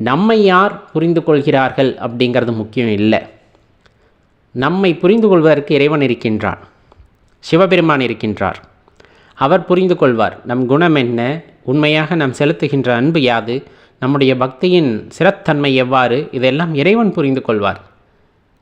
நம்மை யார் புரிந்து கொள்கிறார்கள் அப்படிங்கிறது முக்கியம் இல்லை. நம்மை புரிந்து கொள்வதற்கு இறைவன் இருக்கின்றான். சிவபெருமான் இருக்கின்றார். அவர் புரிந்து கொள்வார் நம் குணம் என்ன உண்மையாக நாம் செலுத்துகின்ற அன்பு யாது நம்முடைய பக்தியின் சிறத்தன்மை எவ்வாறு இதெல்லாம் இறைவன் புரிந்து கொள்வார்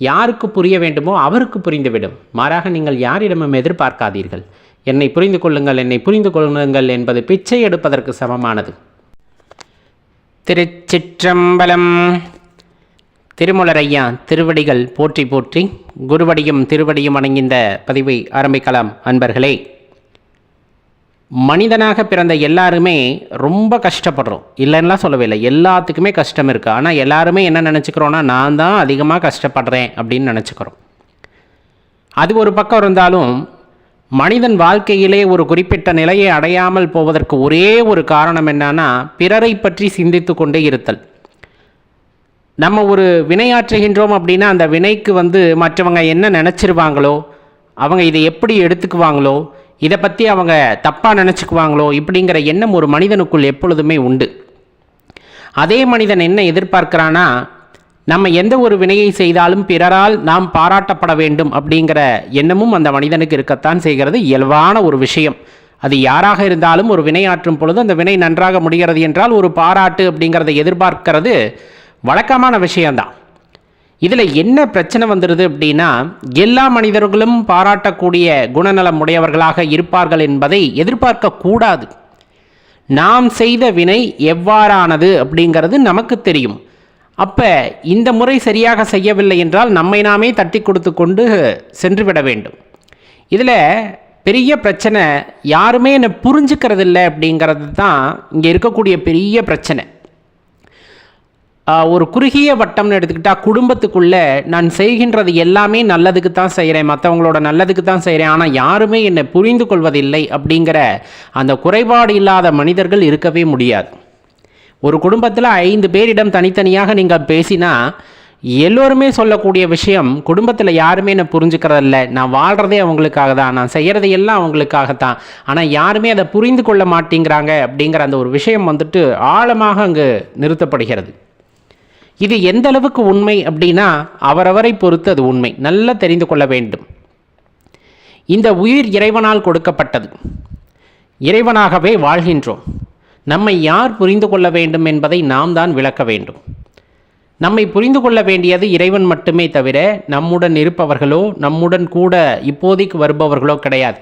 யாருக்கு புரிய வேண்டுமோ அவருக்கு புரிந்துவிடும். மாறாக நீங்கள் யாரிடமும் எதிர்பார்க்காதீர்கள். என்னை புரிந்து கொள்ளுங்கள் என்னை புரிந்து கொள்ளுங்கள் என்பது பிச்சை எடுப்பதற்கு சமமானது. திருச்சிற்றம்பலம். திருமுலர் ஐயா திருவடிகள் போற்றி போற்றி குருவடியும் திருவடியும் அணங்கிந்த பதிவை ஆரம்பிக்கலாம் அன்பர்களே. மனிதனாக பிறந்த எல்லாருமே ரொம்ப கஷ்டப்படுறோம். இல்லைன்னா சொல்லவே இல்லை. எல்லாத்துக்குமே கஷ்டம் இருக்குது ஆனால் எல்லாருமே என்ன நினச்சிக்கிறோன்னா நான் தான் அதிகமாக கஷ்டப்படுறேன் அப்படின்னு நினச்சிக்கிறோம். அது ஒரு பக்கம் இருந்தாலும் மனிதன் வாழ்க்கையிலே ஒரு குறிப்பிட்ட நிலையை அடையாமல் போவதற்கு ஒரே ஒரு காரணம் என்னன்னா பிறரை பற்றி சிந்தித்து கொண்டே இருத்தல். நம்ம ஒரு வினையாற்றுகின்றோம் அப்படின்னா அந்த வினைக்கு வந்து மற்றவங்க என்ன நினச்சிருவாங்களோ அவங்க இதை எப்படி எடுத்துக்குவாங்களோ இதை பற்றி அவங்க தப்பாக நினச்சிக்குவாங்களோ இப்படிங்கிற எண்ணம் ஒரு மனிதனுக்குள் எப்பொழுதுமே உண்டு. அதே மனிதன் என்ன எதிர்பார்க்குறான்னா நம்ம எந்த ஒரு வினையை செய்தாலும் பிறரால் நாம் பாராட்டப்பட வேண்டும் அப்படிங்கிற எண்ணமும் அந்த மனிதனுக்கு இருக்கத்தான் செய்கிறது. இயல்பான ஒரு விஷயம். அது யாராக இருந்தாலும் ஒரு வினையாற்றும் பொழுது அந்த வினை நன்றாக முடிகிறது என்றால் ஒரு பாராட்டு அப்படிங்கிறத எதிர்பார்க்கிறது வழக்கமான விஷயம்தான். இதில் என்ன பிரச்சனை வந்துடுது அப்படின்னா எல்லா மனிதர்களும் பாராட்டக்கூடிய குணநலம் உடையவர்களாக இருப்பார்கள் என்பதை எதிர்பார்க்கக்கூடாது நாம் செய்த வினை எவ்வாறானது அப்படிங்கிறது நமக்கு தெரியும். அப்போ இந்த முறை சரியாக செய்யவில்லை என்றால் நம்மை நாமே தட்டி கொடுத்து கொண்டு சென்றுவிட வேண்டும். இதில் பெரிய பிரச்சனை யாருமே என்னை புரிஞ்சுக்கிறதில்ல அப்படிங்கிறது தான் இங்கே இருக்கக்கூடிய பெரிய பிரச்சனை. ஒரு குறுகிய வட்டம்னு எடுத்துக்கிட்டால் குடும்பத்துக்குள்ளே நான் செய்கின்றது எல்லாமே நல்லதுக்கு தான் செய்கிறேன் மற்றவங்களோட நல்லதுக்கு தான் செய்கிறேன் ஆனால் யாருமே என்னை புரிந்து கொள்வதில்லை அப்படிங்கிற அந்த குறைபாடு இல்லாத மனிதர்கள் இருக்கவே முடியாது. ஒரு குடும்பத்தில் ஐந்து பேரிடம் தனித்தனியாக நீங்கள் பேசினா எல்லோருமே சொல்லக்கூடிய விஷயம் குடும்பத்தில் யாருமே என்னை புரிஞ்சுக்கிறதில்ல. நான் வாழ்கிறதே அவங்களுக்காக தான். நான் செய்கிறது எல்லாம் அவங்களுக்காகத்தான். ஆனால் யாருமே அதை புரிந்து கொள்ள மாட்டேங்கிறாங்க அப்படிங்கிற அந்த ஒரு விஷயம் வந்துட்டு ஆழமாக அங்கு நிறுத்தப்படுகிறது. இது எந்த அளவுக்கு உண்மை அப்படின்னா அவரவரை பொறுத்து அது உண்மை. நல்லா தெரிந்து கொள்ள வேண்டும். இந்த உயிர் இறைவனால் கொடுக்கப்பட்டது. இறைவனாகவே வாழ்கின்றோம். நம்மை யார் புரிந்து கொள்ள வேண்டும் என்பதை நாம் தான் விளக்க வேண்டும். நம்மை புரிந்து கொள்ள வேண்டியது இறைவன் மட்டுமே தவிர நம்முடன் இருப்பவர்களோ நம்முடன் கூட இப்போதைக்கு வருபவர்களோ கிடையாது.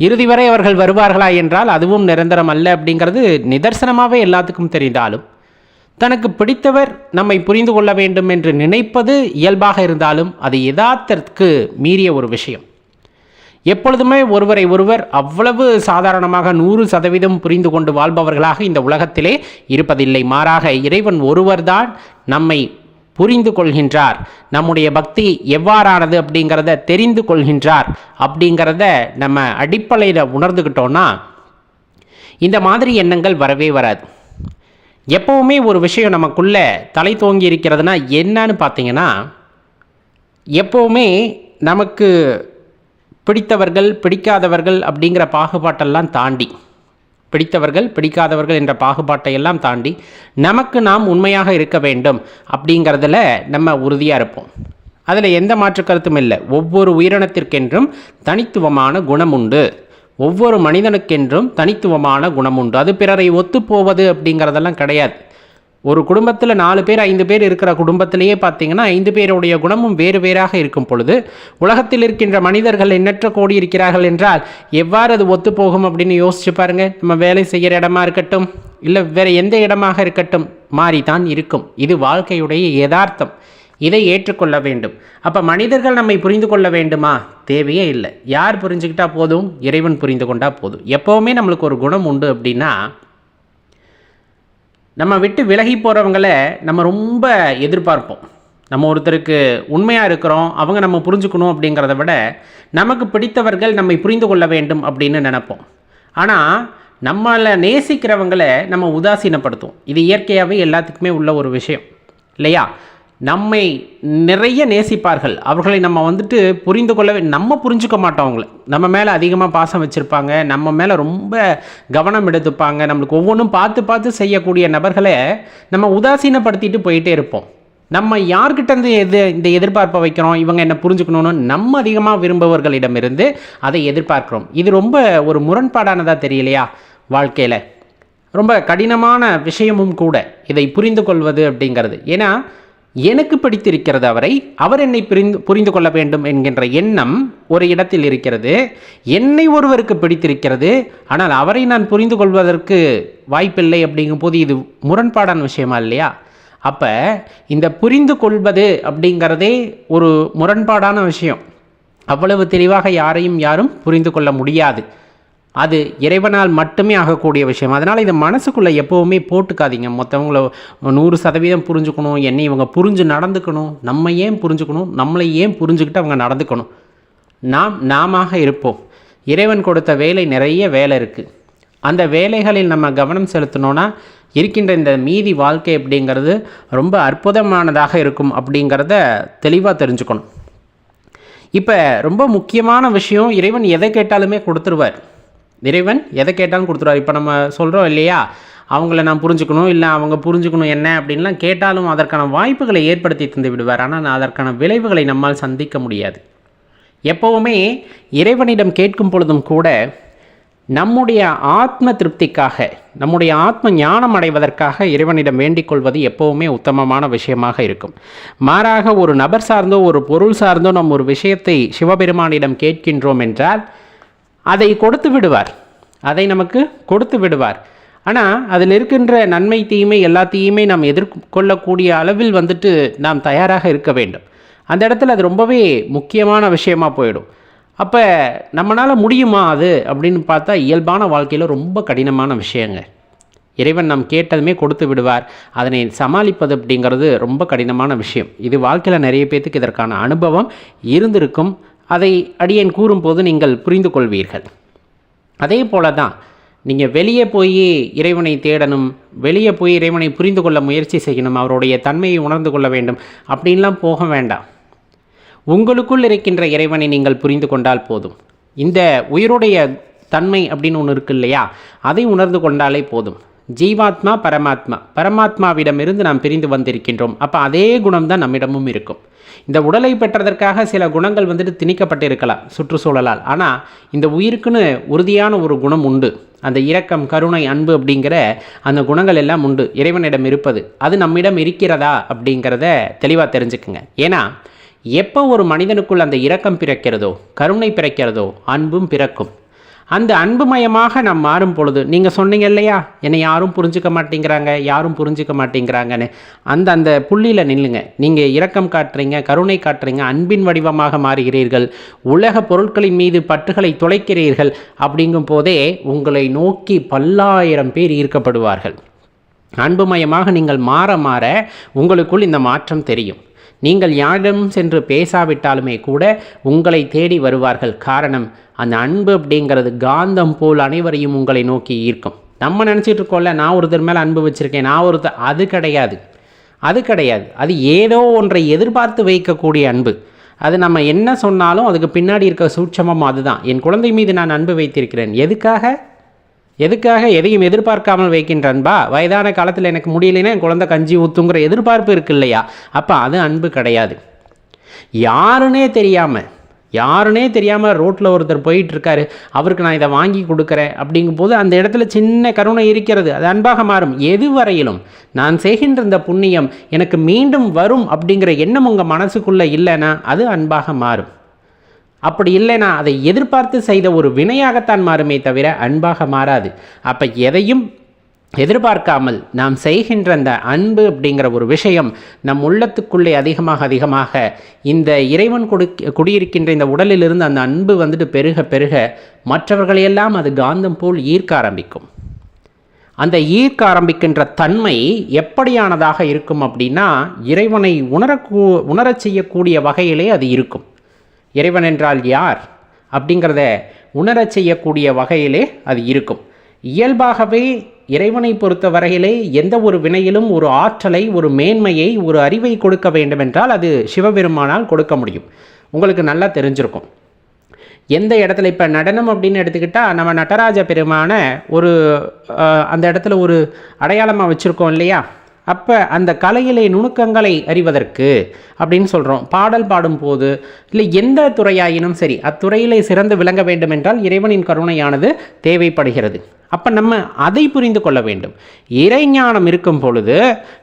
இறுதி வரை அவர்கள் வருவார்களா என்றால் அதுவும் நிரந்தரம் அல்ல அப்படிங்கிறது நிதர்சனமாகவே எல்லாத்துக்கும் தெரிந்தாலும் தனக்கு பிடித்தவர் நம்மை புரிந்து கொள்ள வேண்டும் என்று நினைப்பது இயல்பாக இருந்தாலும் அது யதார்த்தத்துக்கு மீறிய ஒரு விஷயம். எப்பொழுதுமே ஒருவரை ஒருவர் அவ்வளவு சாதாரணமாக நூறு சதவீதம் புரிந்து கொண்டு வாழ்பவர்களாக இந்த உலகத்திலே இருப்பதில்லை. மாறாக இறைவன் ஒருவர்தான் நம்மை புரிந்து கொள்கின்றார். நம்முடைய பக்தி எவ்வாறானது அப்படிங்கிறத தெரிந்து கொள்கின்றார். அப்படிங்கிறத நம்ம அடிப்படையில் உணர்ந்துக்கிட்டோன்னா இந்த மாதிரி எண்ணங்கள் வரவே வராது. எப்பவுமே ஒரு விஷயம் நமக்குள்ளே தலை தோங்கி இருக்கிறதுனா என்னன்னு பார்த்தீங்கன்னா எப்போவுமே நமக்கு பிடித்தவர்கள் பிடிக்காதவர்கள் அப்படிங்கிற பாகுபாட்டெல்லாம் தாண்டி. பிடித்தவர்கள் பிடிக்காதவர்கள் என்ற பாகுபாட்டை எல்லாம் தாண்டி நமக்கு நாம் உண்மையாக இருக்க வேண்டும் அப்படிங்கிறதுல நம்ம உறுதியாக இருப்போம். அதில் எந்த மாற்று கருத்தும் இல்லை. ஒவ்வொரு உயிரினத்திற்கென்றும் தனித்துவமான குணம் உண்டு. ஒவ்வொரு மனிதனுக்கென்றும் தனித்துவமான குணம் உண்டு. அது பிறரை ஒத்துப்போவது அப்படிங்கிறதெல்லாம் கிடையாது. ஒரு குடும்பத்தில் நாலு பேர் ஐந்து பேர் இருக்கிற குடும்பத்திலேயே பார்த்தீங்கன்னா ஐந்து பேருடைய குணமும் வேறு வேறாக இருக்கும் பொழுது உலகத்தில் இருக்கின்ற மனிதர்கள் எண்ணற்ற கோடி இருக்கிறார்கள் என்றால் எவ்வாறு அது ஒத்துப்போகும் அப்படின்னு யோசிச்சு பாருங்க. நம்ம வேலை செய்கிற இடமா இருக்கட்டும் இல்லை வேறு எந்த இடமாக இருக்கட்டும் மாறித்தான் இருக்கும். இது வாழ்க்கையுடைய யதார்த்தம். இதை ஏற்றுக்கொள்ள வேண்டும். அப்போ மனிதர்கள் நம்மை புரிந்து கொள்ள வேண்டுமா? தேவையே இல்லை. யார் புரிஞ்சுக்கிட்டா போதும்? இறைவன் புரிந்து கொண்டா போதும். எப்போவுமே நம்மளுக்கு ஒரு குணம் உண்டு அப்படின்னா நம்ம விட்டு விலகி போகிறவங்கள நம்ம ரொம்ப எதிர்பார்ப்போம். நம்ம ஒருத்தருக்கு உண்மையாக இருக்கிறோம் அவங்க நம்ம புரிஞ்சுக்கணும் அப்படிங்கிறத விட நமக்கு பிடித்தவர்கள் நம்மை புரிந்து கொள்ள வேண்டும் அப்படின்னு நினப்போம். ஆனால் நம்மளை நேசிக்கிறவங்கள நம்ம உதாசீனப்படுத்துவோம். இது இயற்கையாகவே எல்லாத்துக்குமே உள்ள ஒரு விஷயம். இல்லையா? நம்மை நிறைய நேசிப்பார்கள். அவர்களை நம்ம வந்துட்டு புரிந்து கொள்ளவே நம்ம புரிஞ்சுக்க மாட்டோம் அவங்கள. நம்ம மேலே அதிகமாக பாசம் வச்சுருப்பாங்க. நம்ம மேலே ரொம்ப கவனம் எடுத்துப்பாங்க. நம்மளுக்கு ஒவ்வொன்றும் பார்த்து பார்த்து செய்யக்கூடிய நபர்களை நம்ம உதாசீனப்படுத்திட்டு போயிட்டே இருப்போம். நம்ம யார்கிட்ட இருந்து எது இந்த எதிர்பார்ப்பை வைக்கிறோம்? இவங்க என்ன புரிஞ்சுக்கணும்னு நம்ம அதிகமாக விரும்புபவர்களிடமிருந்து அதை எதிர்பார்க்குறோம். இது ரொம்ப ஒரு முரண்பாடானதாக தெரியலையா வாழ்க்கையில்? ரொம்ப கடினமான விஷயமும் கூட இதை புரிந்து கொள்வது அப்படிங்கிறது. ஏன்னா எனக்கு பிடித்திருக்கிறது அவரை அவர் என்னை புரிந்து புரிந்து கொள்ள வேண்டும் என்கின்ற எண்ணம் ஒரு இடத்தில் இருக்கிறது. என்னை ஒருவருக்கு பிடித்திருக்கிறது ஆனால் அவரை நான் புரிந்து கொள்வதற்கு வாய்ப்பில்லை அப்படிங்கும்போது இது முரண்பாடான விஷயமா இல்லையா? அப்போ இந்த புரிந்து கொள்வது அப்படிங்கிறதே ஒரு முரண்பாடான விஷயம். அவ்வளவு தெளிவாக யாரையும் யாரும் புரிந்து கொள்ள முடியாது. அது இறைவனால் மட்டுமே ஆகக்கூடிய விஷயம். அதனால் இதை மனசுக்குள்ளே எப்போவுமே போட்டுக்காதீங்க. மற்றவங்கள நூறு சதவீதம் புரிஞ்சுக்கணும் என்னை இவங்க புரிஞ்சு நடந்துக்கணும் நம்ம ஏன் புரிஞ்சுக்கணும் நம்மளை ஏன் புரிஞ்சுக்கிட்டு அவங்க நடந்துக்கணும். நாம் நாம இருப்போம். இறைவன் கொடுத்த வேலை நிறைய வேலை இருக்குது அந்த வேலைகளில் நம்ம கவனம் செலுத்தினோன்னா இருக்கின்ற இந்த மீதி வாழ்க்கை அப்படிங்கிறது ரொம்ப அற்புதமானதாக இருக்கும் அப்படிங்கிறத தெளிவாக தெரிஞ்சுக்கணும். இப்போ ரொம்ப முக்கியமான விஷயம் இறைவன் எதை கேட்டாலுமே கொடுத்துருவார். இறைவன் எதை கேட்டாலும் கொடுத்துருவார். இப்போ நம்ம சொல்கிறோம் இல்லையா? அவங்கள நான் புரிஞ்சுக்கணும் இல்லை அவங்க புரிஞ்சுக்கணும் என்ன அப்படின்லாம் கேட்டாலும் அதற்கான வாய்ப்புகளை ஏற்படுத்தி தந்து விடுவார். ஆனால் அதற்கான விளைவுகளை நம்மால் சந்திக்க முடியாது. எப்போவுமே இறைவனிடம் கேட்கும் பொழுதும் கூட நம்முடைய ஆத்ம திருப்திக்காக நம்முடைய ஆத்ம ஞானம் அடைவதற்காக இறைவனிடம் வேண்டிக் கொள்வது எப்போவுமே உத்தமமான விஷயமாக இருக்கும். மாறாக ஒரு நபர் சார்ந்தோ ஒரு பொருள் சார்ந்தோ நம்ம ஒரு விஷயத்தை சிவபெருமானிடம் கேட்கின்றோம் என்றால் அதை கொடுத்து விடுவார். அதை நமக்கு கொடுத்து விடுவார். ஆனால் அதில் இருக்கின்ற நன்மை தீமை எல்லாத்தையுமே நாம் எதிர்கொள்ளக்கூடிய அளவில் வந்துட்டு நாம் தயாராக இருக்க வேண்டும். அந்த இடத்துல அது ரொம்பவே முக்கியமான விஷயமா போயிடும். அப்போ நம்மளால் முடியுமா அது? அப்படின்னு பார்த்தா இயல்பான வாழ்க்கையில் ரொம்ப கடினமான விஷயங்க. இறைவன் நாம் கேட்டதுமே கொடுத்து விடுவார். அதனை சமாளிப்பது அப்படிங்கிறது ரொம்ப கடினமான விஷயம். இது வாழ்க்கையில் நிறைய பேர்த்துக்கு இதற்கான அனுபவம் இருந்திருக்கும். அதை அடியேன் கூறும்போது நீங்கள் புரிந்து கொள்வீர்கள் அதே போல தான் நீங்கள் வெளியே போய் இறைவனை தேடணும் வெளியே போய் இறைவனை புரிந்து கொள்ள முயற்சி செய்யணும் அவருடைய தன்மையை உணர்ந்து கொள்ள வேண்டும் அப்படின்லாம் போக வேண்டாம். உங்களுக்குள் இருக்கின்ற இறைவனை நீங்கள் புரிந்து கொண்டால் போதும். இந்த உயிருடைய தன்மை அப்படின்னு ஒன்று இருக்கு இல்லையா? அதை உணர்ந்து கொண்டாலே போதும். ஜீவாத்மா பரமாத்மா பரமாத்மாவிடமிருந்து நாம் பிரிந்து வந்திருக்கின்றோம். அப்போ அதே குணம் தான் நம்மிடமும் இருக்கும். இந்த உடலை பெற்றதற்காக சில குணங்கள் வந்துட்டு திணிக்கப்பட்டிருக்கலாம் சுற்றுச்சூழலால். ஆனால் இந்த உயிருக்குன்னு உறுதியான ஒரு குணம் உண்டு. அந்த இரக்கம் கருணை அன்பு அப்படிங்கிற அந்த குணங்கள் எல்லாம் உண்டு. இறைவனிடம் இருப்பது. அது நம்மிடம் இருக்கிறதா அப்படிங்கிறத தெளிவாக தெரிஞ்சுக்குங்க. ஏன்னா எப்போ ஒரு மனிதனுக்குள் அந்த இரக்கம் பிறக்கிறதோ கருணை பிறக்கிறதோ அன்பும் பிறக்கும். அந்த அன்புமயமாக நாம் மாறும் பொழுது நீங்கள் சொன்னீங்க இல்லையா? என்னை யாரும் புரிஞ்சுக்க மாட்டேங்கிறாங்க யாரும் புரிஞ்சுக்க மாட்டேங்கிறாங்கன்னு. அந்த அந்த புள்ளியில் நில்லுங்க. நீங்கள் இரக்கம் காட்டுறீங்க கருணை காட்டுறீங்க அன்பின் வடிவமாக மாறுகிறீர்கள் உலக பொருட்களின் மீது பற்றுகளை துளைக்கிறீர்கள் அப்படிங்கும் போதே உங்களை நோக்கி பல்லாயிரம் பேர் ஈர்க்கப்படுவார்கள். அன்புமயமாக நீங்கள் மாற மாற உங்களுக்குள் இந்த மாற்றம் தெரியும். நீங்கள் யாரிடம் சென்று பேசாவிட்டாலுமே கூட உங்களை தேடி வருவார்கள். காரணம் அந்த அன்பு அப்படிங்கிறது காந்தம் போல் அனைவரையும் உங்களை நோக்கி ஈர்க்கும். நம்ம நினச்சிட்டு இருக்கோம்ல நான் ஒருத்தர் மேலே அன்பு வச்சுருக்கேன் நான் ஒருத்தர் அது கிடையாது. அது கிடையாது. அது ஏதோ ஒன்றை எதிர்பார்த்து வைக்கக்கூடிய அன்பு. அது நம்ம என்ன சொன்னாலும் அதுக்கு பின்னாடி இருக்க சூட்சமம் அதுதான். என் குழந்தை மீது நான் அன்பு வைத்திருக்கிறேன். எதுக்காக? எதுக்காக எதையும் எதிர்பார்க்காமல் வைக்கின்ற அன்பா? வயதான காலத்தில் எனக்கு முடியலைன்னா என் குழந்தை கஞ்சி ஊற்றுங்கிற எதிர்பார்ப்பு இருக்கு இல்லையா? அப்போ அது அன்பு கிடையாது. யாருன்னே தெரியாமல் யாருனே தெரியாமல் ரோட்டில் ஒருத்தர் போயிட்டுருக்காரு அவருக்கு நான் இதை வாங்கி கொடுக்குறேன் அப்படிங்கும்போது அந்த இடத்துல சின்ன கருணை இருக்கிறது அது அன்பாக மாறும். எது வரையிலும் நான் செய்கின்ற இந்த புண்ணியம் எனக்கு மீண்டும் வரும் அப்படிங்கிற எண்ணம் உங்கள் மனசுக்குள்ளே இல்லைன்னா அது அன்பாக மாறும். அப்படி இல்லைனா அதை எதிர்பார்த்து செய்த ஒரு வினையாகத்தான் மாறுமே தவிர அன்பாக மாறாது. அப்போ எதையும் எதிர்பார்க்காமல் நாம் செய்கின்ற அந்த அன்பு அப்படிங்கிற ஒரு விஷயம் நம் உள்ளத்துக்குள்ளே அதிகமாக அதிகமாக இந்த இறைவன் கொடு குடியிருக்கின்ற இந்த உடலிலிருந்து அந்த அன்பு வந்துட்டு பெருக பெருக மற்றவர்களையெல்லாம் அது காந்தம் போல் ஈர்க்க ஆரம்பிக்கும். அந்த ஈர்க்க ஆரம்பிக்கின்ற தன்மை எப்படியானதாக இருக்கும் அப்படின்னா இறைவனை உணரக்கூ உணரச் செய்யக்கூடிய வகையிலே அது இருக்கும். இறைவன் என்றால் யார்? அப்படிங்கிறத உணரச் செய்யக்கூடிய வகையிலே அது இருக்கும். இயல்பாகவே இறைவனை பொறுத்த வரையிலே எந்த ஒரு வினையிலும் ஒரு ஆற்றலை ஒரு மேன்மையை ஒரு அறிவை கொடுக்க வேண்டுமென்றால் அது சிவபெருமானால் கொடுக்க முடியும். உங்களுக்கு நல்லா தெரிஞ்சிருக்கும். எந்த இடத்துல இப்போ நடனம் அப்படின்னு எடுத்துக்கிட்டால் நம்ம நடராஜ பெருமான ஒரு அந்த இடத்துல ஒரு அடையாளமாக வச்சுருக்கோம் இல்லையா? அப்போ அந்த கலையிலே நுணுக்கங்களை அறிவதற்கு அப்படின்னு சொல்கிறோம் பாடல் பாடும்போது இல்லை எந்த துறையாயினும் சரி அத்துறையிலே சிறந்து விளங்க வேண்டும் என்றால் இறைவனின் கருணையானது தேவைப்படுகிறது. அப்போ நம்ம அதை புரிந்து கொள்ள வேண்டும். இறைஞானம் இருக்கும் பொழுது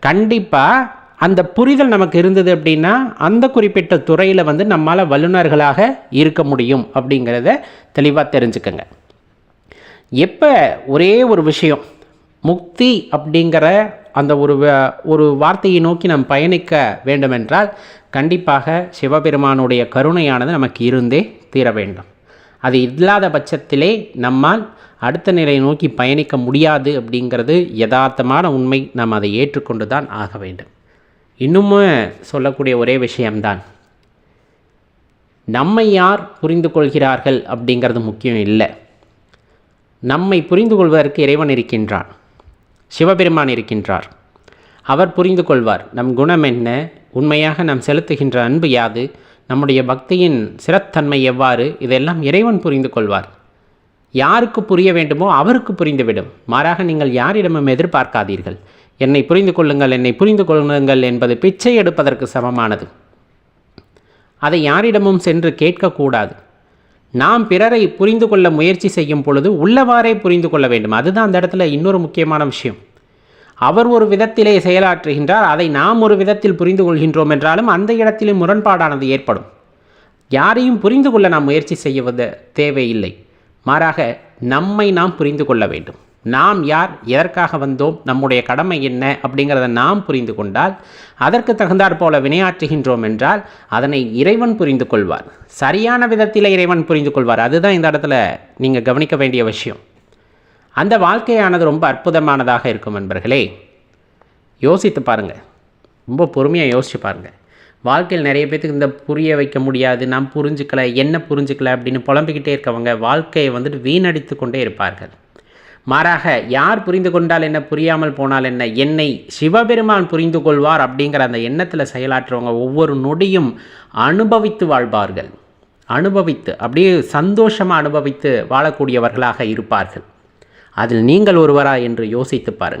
கண்டிப்பாக அந்த புரிதல் நமக்கு இருந்தது அப்படின்னா அந்த குறிப்பிட்ட துறையில் வந்து நம்மால் வல்லுநர்களாக இருக்க முடியும் அப்படிங்கிறத தெளிவாக தெரிஞ்சுக்கங்க. எப்போ ஒரே ஒரு விஷயம் முக்தி அப்படிங்கிற அந்த ஒரு வ- ஒரு வார்த்தையை நோக்கி நாம் பயணிக்க வேண்டுமென்றால் கண்டிப்பாக சிவபெருமானுடைய கருணையானது நமக்கு இருந்தே தீர வேண்டும். அது இல்லாத பட்சத்திலே நம்மால் அடுத்த நிலையை நோக்கி பயணிக்க முடியாது அப்படிங்கிறது யதார்த்தமான உண்மை. நாம் அதை ஏற்றுக்கொண்டு தான் ஆக வேண்டும். இன்னுமும் சொல்லக்கூடிய ஒரே விஷயம்தான். நம்மை யார் புரிந்து கொள்கிறார்கள் அப்படிங்கிறது முக்கியம் இல்லை. நம்மை புரிந்து கொள்வதற்கு இறைவன் இருக்கின்றான். சிவபெருமான் இருக்கின்றார். அவர் புரிந்து கொள்வார் நம் குணம் என்ன? உண்மையாக நாம் செலுத்துகின்ற அன்பு யாது? நம்முடைய பக்தியின் சிறத்தன்மை எவ்வாறு? இதெல்லாம் இறைவன் புரிந்து கொள்வார். யாருக்கு புரிய வேண்டுமோ அவருக்கு புரிந்துவிடும். மாறாக நீங்கள் யாரிடமும் எதிர்பார்க்காதீர்கள். என்னை புரிந்து கொள்ளுங்கள் என்னை புரிந்து கொள்ளுங்கள் என்பது பிச்சை எடுப்பதற்கு சமமானது. அதை யாரிடமும் சென்று கேட்கக்கூடாது. நாம் பிறரை புரிந்து கொள்ள முயற்சி செய்யும் பொழுது உள்ளவாறே புரிந்து கொள்ள வேண்டும். அதுதான் அந்த இடத்துல இன்னொரு முக்கியமான விஷயம். அவர் ஒரு விதத்திலே செயலாற்றுகின்றார் அதை நாம் ஒரு விதத்தில் புரிந்து கொள்கின்றோம் என்றாலும் அந்த இடத்திலே முரண்பாடானது ஏற்படும். யாரையும் புரிந்து கொள்ள நாம் முயற்சி செய்வது தேவையில்லை. மாறாக நம்மை நாம் புரிந்து கொள்ள வேண்டும். நாம் யார் எதற்காக வந்தோம் நம்முடைய கடமை என்ன அப்படிங்கிறத நாம் புரிந்து கொண்டால் அதற்கு தகுந்தாற் போல வினையாற்றுகின்றோம் என்றால் அதனை இறைவன் புரிந்து கொள்வார். சரியான விதத்தில் இறைவன் புரிந்து கொள்வார். அதுதான் இந்த இடத்துல நீங்கள் கவனிக்க வேண்டிய விஷயம். அந்த வாழ்க்கையானது ரொம்ப அற்புதமானதாக இருக்கும் நண்பர்களே யோசித்து பாருங்கள் ரொம்ப பொறுமையாக யோசிச்சு பாருங்கள் வாழ்க்கையில் நிறைய பேத்துக்கு இந்த புரிய வைக்க முடியாது நாம் புரிஞ்சுக்கல என்ன புரிஞ்சுக்கல அப்படின்னு புலம்பிக்கிட்டே இருக்கவங்க வாழ்க்கையை வந்துட்டு வீணடித்து கொண்டே இருப்பார்கள். மாறாக யார் புரிந்து கொண்டால் என்ன புரியாமல் போனால் என்ன? என்னை சிவபெருமான் புரிந்து கொள்வார் அப்படிங்கிற அந்த எண்ணத்தில் செயலாற்றுறவங்க ஒவ்வொரு நொடியும் அனுபவித்து வாழ்வார்கள். அனுபவித்து அப்படியே சந்தோஷமாக அனுபவித்து வாழக்கூடியவர்களாக இருப்பார்கள். அதில் நீங்கள் ஒருவரா என்று யோசித்து பாருங்கள்.